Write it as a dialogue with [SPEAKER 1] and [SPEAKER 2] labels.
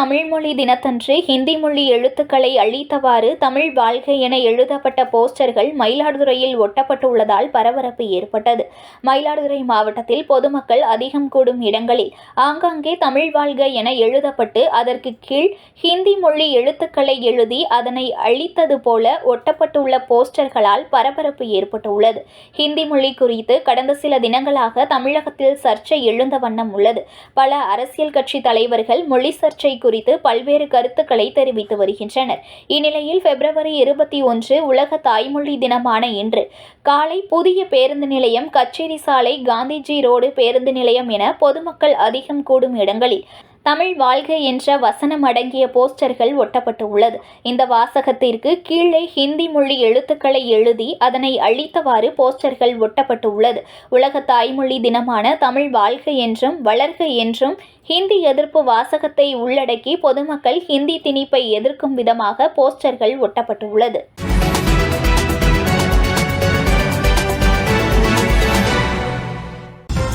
[SPEAKER 1] தமிழ்மொழி தினத்தன்று ஹிந்தி மொழி எழுத்துக்களை அழித்தவாறு தமிழ் வாழ்க என எழுதப்பட்ட போஸ்டர்கள் மயிலாடுதுறையில் ஒட்டப்பட்டுள்ளதால் பரபரப்பு ஏற்பட்டது மயிலாடுதுறை மாவட்டத்தில் பொதுமக்கள் அதிகம் கூடும் இடங்களில் ஆங்காங்கே தமிழ் வாழ்க என எழுதப்பட்டு அதற்கு கீழ் ஹிந்தி மொழி எழுத்துக்களை எழுதி அதனை அழித்தது போல ஒட்டப்பட்டுள்ள போஸ்டர்களால் பரபரப்பு ஏற்பட்டுள்ளது ஹிந்தி மொழி குறித்து கடந்த சில தினங்களாக தமிழகத்தில் சர்ச்சை எழுந்த வண்ணம் உள்ளது பல அரசியல் கட்சி தலைவர்கள் மொழி சர்ச்சை குறித்து பல்வேறு கருத்துக்களை தெரிவித்து வருகின்றனர் இந்நிலையில் பிப்ரவரி இருபத்தி ஒன்று உலக தாய்மொழி தினமான இன்று காலை புதிய பேருந்து நிலையம் கச்சேரி சாலை காந்திஜி ரோடு பேருந்து நிலையம் என பொதுமக்கள் அதிகம் கூடும் இடங்களில் தமிழ் வாழ்க என்ற வசனம் அடங்கிய போஸ்டர்கள் ஒட்டப்பட்டு உள்ளது இந்த வாசகத்திற்கு கீழே ஹிந்தி மொழி எழுத்துக்களை எழுதி அதனை அழித்தவாறு போஸ்டர்கள் ஒட்டப்பட்டு உள்ளது உலக தாய்மொழி தினமான தமிழ் வாழ்க என்றும் வளர்க என்றும் ஹிந்தி எதிர்ப்பு வாசகத்தை உள்ளடக்கி பொதுமக்கள் ஹிந்தி திணிப்பை எதிர்க்கும் விதமாக போஸ்டர்கள் ஒட்டப்பட்டு உள்ளது